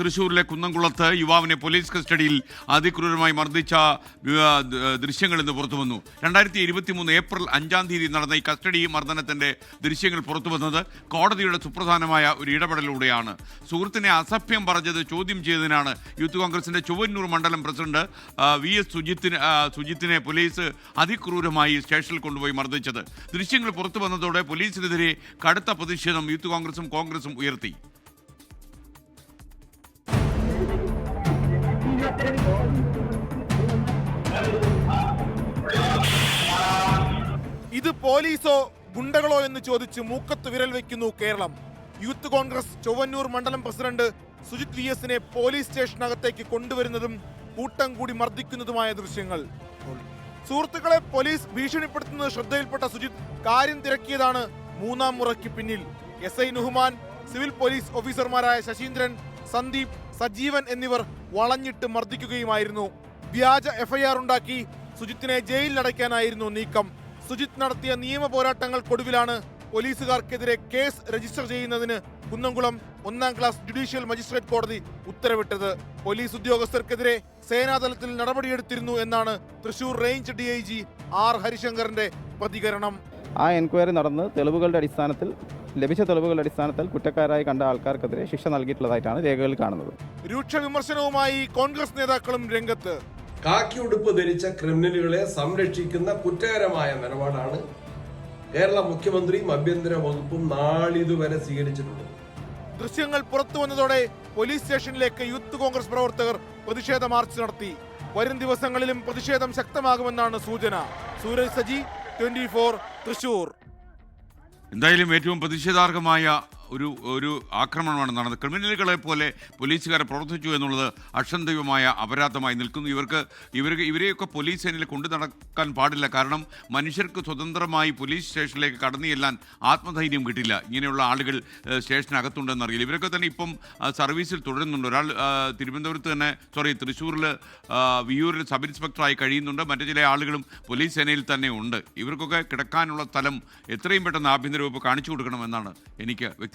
തൃശൂരിലെ കുന്നംകുളത്ത് യുവാവിനെ പോലീസ് കസ്റ്റഡിയിൽ അതിക്രൂരമായി മർദ്ദിച്ച ദൃശ്യങ്ങൾ ഇന്ന് പുറത്തു വന്നു. രണ്ടായിരത്തി ഇരുപത്തി മൂന്ന് ഏപ്രിൽ അഞ്ചാം തീയതി നടന്ന ഈ കസ്റ്റഡി മർദ്ദനത്തിന്റെ ദൃശ്യങ്ങൾ പുറത്തുവന്നത് കോടതിയുടെ സുപ്രധാനമായ ഒരു ഇടപെടലിലൂടെയാണ്. സുഹൃത്തിനെ അസഭ്യം പറഞ്ഞത് ചോദ്യം ചെയ്തതിനാണ് യൂത്ത് കോൺഗ്രസിന്റെ ചൊവ്വന്നൂർ മണ്ഡലം പ്രസിഡന്റ് വി. എസ്. സുജിത്തിന് സുജിത്തിനെ പോലീസ് അതിക്രൂരമായി സ്റ്റേഷനിൽ കൊണ്ടുപോയി മർദ്ദിച്ചത്. ദൃശ്യങ്ങൾ പുറത്തു വന്നതോടെ പോലീസിനെതിരെ കടുത്ത പ്രതിഷേധം യൂത്ത് കോൺഗ്രസും കോൺഗ്രസും ഉയർത്തി. ഇത് പോലീസോ ഗുണ്ടകളോ എന്ന് ചോദിച്ച് മൂക്കത്ത് വിരൽ വെക്കുന്നു കേരളം. യൂത്ത് കോൺഗ്രസ് ചൊവ്വന്നൂർ മണ്ഡലം പ്രസിഡന്റ് സുജിത് വി എസിനെ പോലീസ് സ്റ്റേഷനകത്തേക്ക് കൊണ്ടുവരുന്നതും കൂട്ടം കൂടി മർദ്ദിക്കുന്നതുമായ ദൃശ്യങ്ങൾ. സുഹൃത്തുക്കളെ പോലീസ് ഭീഷണിപ്പെടുത്തുന്നത് ശ്രദ്ധയിൽപ്പെട്ട സുജിത് കാര്യം തിരക്കിയതാണ് മൂന്നാം മുറയ്ക്ക് പിന്നിൽ. S I Nuhman civil police ഓഫീസർമാരായ ശശീന്ദ്രൻ സന്ദീപ് സജീവൻ എന്നിവർ വളഞ്ഞിട്ട് മർദ്ദിക്കുകയുമായിരുന്നു. വ്യാജ എഫ്ഐആർ ഉണ്ടാക്കി സുജിത്തിനെ ജയിലിലടയ്ക്കാനായിരുന്നു നീക്കം. സുജിത് നടത്തിയ നിയമ പോരാട്ടങ്ങൾക്കൊടുവിലാണ് പോലീസുകാർക്കെതിരെ കേസ് രജിസ്റ്റർ ചെയ്യുന്നതിന് കുന്നംകുളം ഒന്നാം ക്ലാസ് ജുഡീഷ്യൽ മജിസ്ട്രേറ്റ് കോടതി ഉത്തരവിട്ടത്. പോലീസ് ഉദ്യോഗസ്ഥർക്കെതിരെ സേനാതലത്തിൽ നടപടിയെടുത്തിരുന്നു എന്നാണ് Thrissur range D I G R ഹരിശങ്കറിന്റെ പ്രതികരണം. ആ എൻക്വയറി നടന്ന് തെളിവുകളുടെ അടിസ്ഥാനത്തിൽ ലഭിച്ച തെളിവുകളുടെ അടിസ്ഥാനത്തിൽ കുറ്റക്കാരായി കണ്ട ആൾക്കാർക്കെതിരെ ശിക്ഷ നൽകിയിട്ടുള്ളതായിട്ടാണ് രേഖകളിൽ കാണുന്നത്. രൂക്ഷ വിമർശനവുമായി കോൺഗ്രസ് നേതാക്കളും രംഗത്ത്. കാക്കി ഉടുപ്പ് ധരിച്ച ക്രിമിനലുകളെ സംരക്ഷിക്കുന്ന കുറ്റകരമായ നിലപാടാണ് കേരള മുഖ്യമന്ത്രിയും ആഭ്യന്തര വകുപ്പും നാളിതുവരെ സ്വീകരിച്ചിട്ടുള്ളത് ദൃശ്യങ്ങൾ പുറത്തു വന്നതോടെ പോലീസ് സ്റ്റേഷനിലേക്ക് യൂത്ത് കോൺഗ്രസ് പ്രവർത്തകർ പ്രതിഷേധ മാർച്ച് നടത്തി. വരും ദിവസങ്ങളിലും പ്രതിഷേധം ശക്തമാകുമെന്നാണ് സൂചന. സൂരജ് സജി ട്വന്റി തൃശൂർ. എന്തായാലും ഏറ്റവും പ്രതിഷേധാർഹമായ ഒരു ഒരു ആക്രമണമാണ് നടന്നത്. ക്രിമിനലുകളെ പോലെ പോലീസുകാരെ പ്രവർത്തിച്ചു എന്നുള്ളത് അക്ഷന്തവ്യമായ അപരാധമായി നിൽക്കുന്നു. ഇവർക്ക് ഇവർക്ക് ഇവരെയൊക്കെ പോലീസ് സേനയിൽ കൊണ്ടു നടക്കാൻ പാടില്ല. കാരണം മനുഷ്യർക്ക് സ്വതന്ത്രമായി പോലീസ് സ്റ്റേഷനിലേക്ക് കടന്നു ചെല്ലാൻ ആത്മധൈര്യം കിട്ടില്ല. ഇങ്ങനെയുള്ള ആളുകൾ സ്റ്റേഷനകത്തുണ്ടെന്ന് അറിയില്ല. ഇവരൊക്കെ തന്നെ ഇപ്പം സർവീസിൽ തുടരുന്നുണ്ട്. ഒരാൾ തിരുവനന്തപുരത്ത് തന്നെ സോറി തൃശ്ശൂരിൽ വിയൂരിൽ സബ് ഇൻസ്പെക്ടറായി കഴിയുന്നുണ്ട്. മറ്റു ചില ആളുകളും പോലീസ് സേനയിൽ തന്നെ ഉണ്ട്. ഇവർക്കൊക്കെ കിടക്കാനുള്ള സ്ഥലം എത്രയും പെട്ടെന്ന് ആഭ്യന്തര വകുപ്പ് കാണിച്ചു കൊടുക്കണമെന്നാണ് എനിക്ക്